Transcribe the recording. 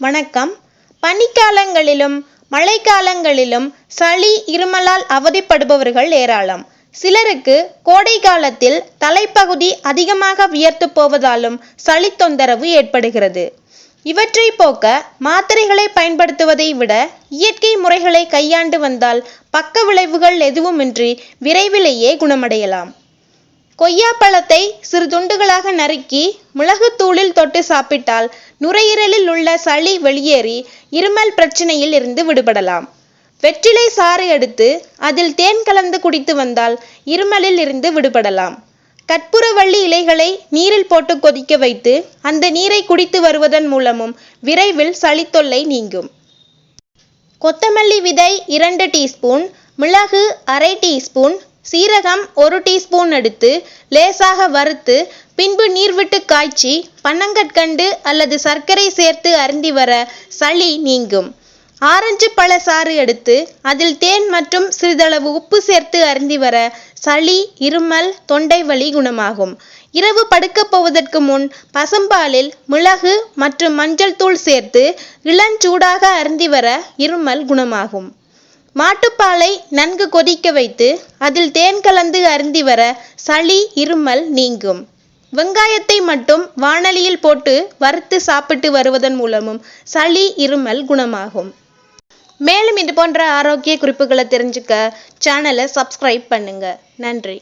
வணக்கம். பனிக்காலங்களிலும் மழைக்காலங்களிலும் சளி இருமலால் அவதிப்படுபவர்கள் ஏராளம். சிலருக்கு கோடை காலத்தில் தலைப்பகுதி அதிகமாக வியர்த்து போவதாலும் சளி தொந்தரவு ஏற்படுகிறது. இவற்றை போக்க மாத்திரைகளை பயன்படுத்துவதை விட இயற்கை முறைகளை கையாண்டு வந்தால் பக்க விளைவுகள் எதுவுமின்றி விரைவிலேயே குணமடையலாம். கொய்யா பழத்தை சிறு துண்டுகளாக நறுக்கி மிளகுத்தூளில் தொட்டு சாப்பிட்டால் நுரையீரலில் உள்ள சளி வெளியேறி இருமல் பிரச்சனையில் இருந்து விடுபடலாம். வெற்றிலை சாறு எடுத்து அதில் தேன் கலந்து குடித்து வந்தால் இருமலில் இருந்து விடுபடலாம். கற்பூரவள்ளி இலைகளை நீரில் போட்டு கொதிக்க வைத்து அந்த நீரை குடித்து வருவதன் மூலமும் விரைவில் சளி தொல்லை நீங்கும். கொத்தமல்லி விதை இரண்டு டீஸ்பூன் மிளகு அரை டீஸ்பூன் சீரகம் ஒரு டீஸ்பூன் எடுத்து லேசாக வறுத்து பின்பு நீர் விட்டு காய்ச்சி பனங்கற்கண்டு அல்லது சர்க்கரை சேர்த்து அருந்தி வர சளி நீங்கும். ஆரஞ்சு பழ சாறு எடுத்து அதில் தேன் மற்றும் சிறிதளவு உப்பு சேர்த்து அருந்தி வர சளி இருமல் தொண்டை வலி குணமாகும். இரவு படுக்கப் போவதற்கு முன் பசும்பாலில் மிளகு மற்றும் மஞ்சள் தூள் சேர்த்து இளஞ்சூடாக அருந்தி வர இருமல் குணமாகும். மாட்டுப்பாலை நன்கு கொதிக்க வைத்து அதில் தேன் கலந்து அருந்தி வர சளி இருமல் நீங்கும். வெங்காயத்தை மட்டும் வாணலியில் போட்டு வறுத்து சாப்பிட்டு வருவதன் மூலமும் சளி இருமல் குணமாகும். மேலும் இது போன்ற ஆரோக்கிய குறிப்புகளை தெரிஞ்சுக்க சேனலை சப்ஸ்கிரைப் பண்ணுங்க. நன்றி.